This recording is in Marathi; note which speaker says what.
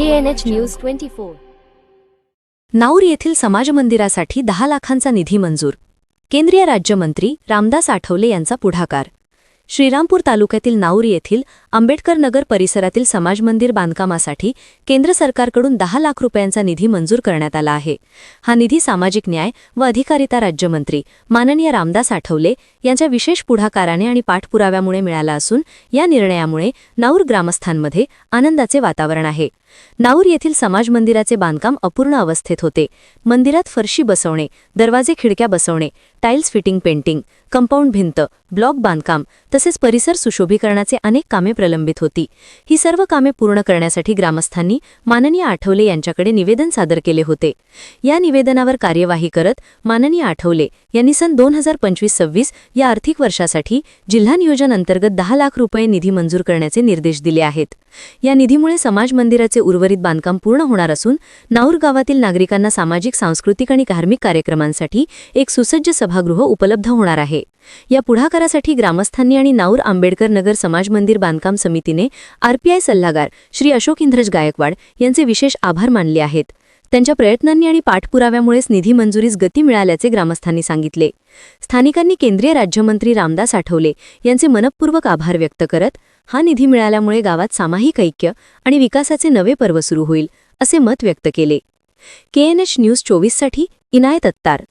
Speaker 1: KNH news twenty four
Speaker 2: Naur येथील समाज मंदिरासाठी दहा लाखांचा निधी मंजूर. केंद्रीय राज्यमंत्री रामदास आठवले यांचा पुढाकार. श्रीरामपूर तालुक्यातील नाऊर येथील आंबेडकर नगर परिसरातील समाज मंदिर बांधकामासाठी केंद्र सरकारकडून दहा लाख रुपयांचा निधी मंजूर करण्यात आला आहे. हा निधी सामाजिक न्याय व अधिकारिता राज्यमंत्री माननीय रामदास आठवले यांच्या विशेष पुढाकाराने आणि पाठपुराव्यामुळे मिळाला असून या निर्णयामुळे नाऊर ग्रामस्थांमध्ये आनंदाचे वातावरण आहे. नाऊर येथील समाज मंदिराचे बांधकाम अपूर्ण अवस्थेत होते. मंदिरात फरशी बसवणे दरवाजे खिडक्या बसवणे टाईल्स फिटिंग पेंटिंग कंपाऊंड भिंत ब्लॉक बांधकाम तसेच परिसर सुशोभीकरणाचे अनेक कामे प्रलंबित होती. ही सर्व कामे पूर्ण करण्यासाठी ग्रामस्थांनी माननीय आठवले यांच्याकडे निवेदन सादर केले होते. या निवेदनावर कार्यवाही करत माननीय आठवले यांनी सन दोन हजार पंचवीस सव्वीस या आर्थिक वर्षासाठी जिल्हा नियोजन अंतर्गत दहा लाख रुपये निधी मंजूर करण्याचे निर्देश दिले आहेत. या निधीमुळे समाज मंदिराचे उर्वरित बांधकाम पूर्ण होणार असून नाऊर गावातील नागरिकांना सामाजिक सांस्कृतिक आणि धार्मिक कार्यक्रमांसाठी एक सुसज्ज सभागृह उपलब्ध होणार आहे. या पुढाकारासाठी ग्रामस्थांनी आणि नाऊर आंबेडकर नगर समाज मंदिर बांधकाम समितीने आरपीआय सल्लागार श्री अशोक इंद्रज गायकवाड यांचे विशेष आभार मानले आहेत. त्यांच्या प्रयत्नांनी आणि पाठपुराव्यामुळेच निधी मंजुरीस गती मिळाल्याचे ग्रामस्थांनी सांगितले. स्थानिकांनी केंद्रीय राज्यमंत्री रामदास आठवले यांचे मनपूर्वक आभार व्यक्त करत हा निधी मिळाल्यामुळे गावात सामायिक ऐक्य आणि विकासाचे नवे पर्व सुरू होईल असे मत व्यक्त केले. केएनएच न्यूज चोवीससाठी इनायत अत्तार.